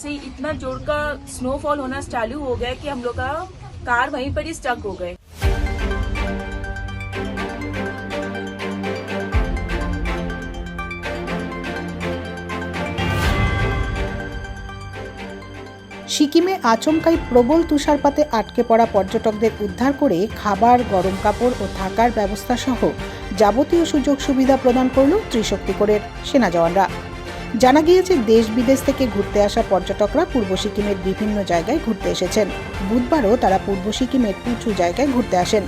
से ही इतना जोर का स्नोफॉल होना चालू हो गया कि हम लोग का कार वहीं पर ही स्टक हो गए সিকিমে আচমকাই প্রবল তুষারপাতে আটকে পড়া পর্যটকদের উদ্ধার করে খাবার গরম কাপড় ও থাকার ব্যবস্থা সহ যাবতীয় সুযোগ সুবিধা প্রদান করল ত্রিশক্তিকরের সেনা জওয়ানরা জানা গিয়েছে, দেশ বিদেশ থেকে ঘুরতে আসা পর্যটকরা পূর্ব সিকিমের বিভিন্ন জায়গায় ঘুরতে এসেছেন। বুধবারও তারা পূর্ব সিকিমের উঁচু জায়গায় ঘুরতে আসেন।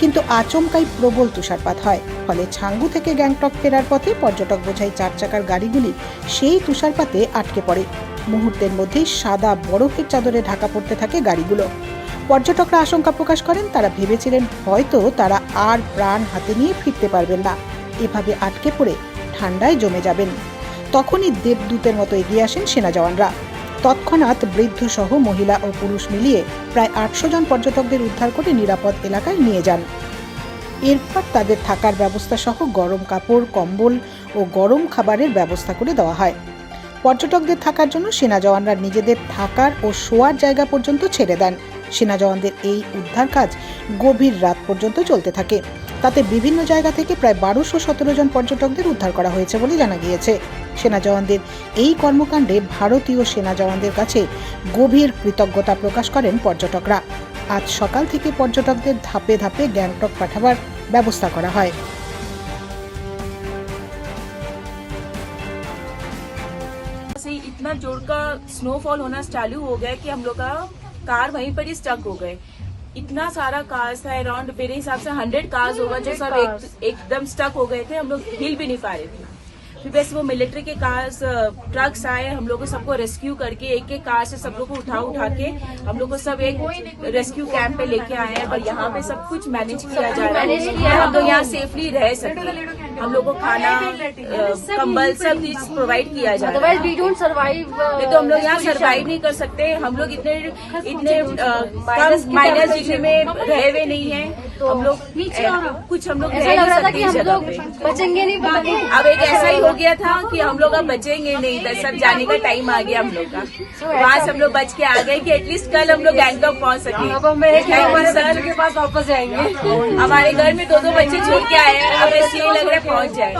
কিন্তু আচমকাই প্রবল তুষারপাত হয়। ফলে ছাঙ্গু থেকে গ্যাংটক ফেরার পথে পর্যটক বোঝাই চার চাকার গাড়িগুলি সেই তুষারপাতে আটকে পড়ে। মুহূর্তের মধ্যেই সাদা বরফের চাদরে ঢাকা পড়তে থাকে গাড়িগুলো। পর্যটকরা আশঙ্কা প্রকাশ করেন, তারা ভেবেছিলেন হয়তো তারা আর প্রাণ হাতে নিয়ে ফিরতে পারবেন না। এভাবে আটকে পড়ে ঠান্ডায় জমে যাবেন। তখনই দেবদূতের মতো এগিয়ে আসেন সেনা জওয়ানরা। তৎক্ষণাৎ বৃদ্ধ সহ মহিলা ও পুরুষ মিলিয়ে প্রায় আটশো জন পর্যটকদের উদ্ধার করে নিরাপদ এলাকায় নিয়ে যান। এরপর তাদের থাকার ব্যবস্থা সহ গরম কাপড়, কম্বল ও গরম খাবারের ব্যবস্থা করে দেওয়া হয়। পর্যটকদের থাকার জন্য সেনা জওয়ানরা নিজেদের থাকার ও শোয়ার জায়গা পর্যন্ত ছেড়ে দেন। সেনা জওয়ানদের এই উদ্ধার কাজ গভীর রাত পর্যন্ত চলতে থাকে। তাতে বিভিন্ন জায়গা থেকে প্রায় বারোশো সতেরো জন পর্যটকদের উদ্ধার করা হয়েছে বলে জানা গিয়েছে। সেনা জওয়ানদের এই কর্মকাণ্ডে ভারতীয় সেনা জওয়ানদের কাছে গভীর কৃতজ্ঞতা প্রকাশ করেন পর্যটকরা আজ সকাল থেকে পর্যটকদের ধাপে ধাপে গ্যাংটক পাঠাবার ব্যবস্থা করা হয় से ही इतना जोर का स्नोफॉल होना चालू हो गया कि हम लोग का कार वहीं पर ही स्टक हो गए इतना सारा कार्स था अराउंड मेरे हिसाब से हंड्रेड कार्स होगा जो सब एक, एकदम स्टक हो गए थे हम लोग हिल भी नहीं पा रहे थे फिर वैसे वो मिलिट्री के कार्स ट्रक्स आए हम लोग सबको रेस्क्यू करके एक एक कार से सब लोग को उठा उठा के हम लोग को सब एक रेस्क्यू कैंप पे लेके आए हैं। और यहाँ पे सब कुछ मैनेज किया जा रहा है। हम लोग यहाँ सेफली रह सके हम लोग को खाना कम्बल सब चीज़ प्रोवाइड किया जा रहा है नहीं तो हम लोग यहाँ सरवाइव नहीं कर सकते। हम लोग इतने इतने कम माइनस डिग्री में रहे हुए नहीं है। तो हम लोग कुछ हम लोग बचेंगे नहीं अब एक ऐसा ही हो गया था कि हम लोग अब बचेंगे नहीं बस सब जाने का टाइम आ गया हम लोग का। वहाँ से हम लोग बच के आ गए कि एटलीस्ट कल हम लोग गैंगटॉक पहुँच सके. बच्चों के पास वापस जाएँगे। हमारे घर में दो दो बच्चे छोड़ के आए हैं। अब ऐसे ही लग रहा है disappointed.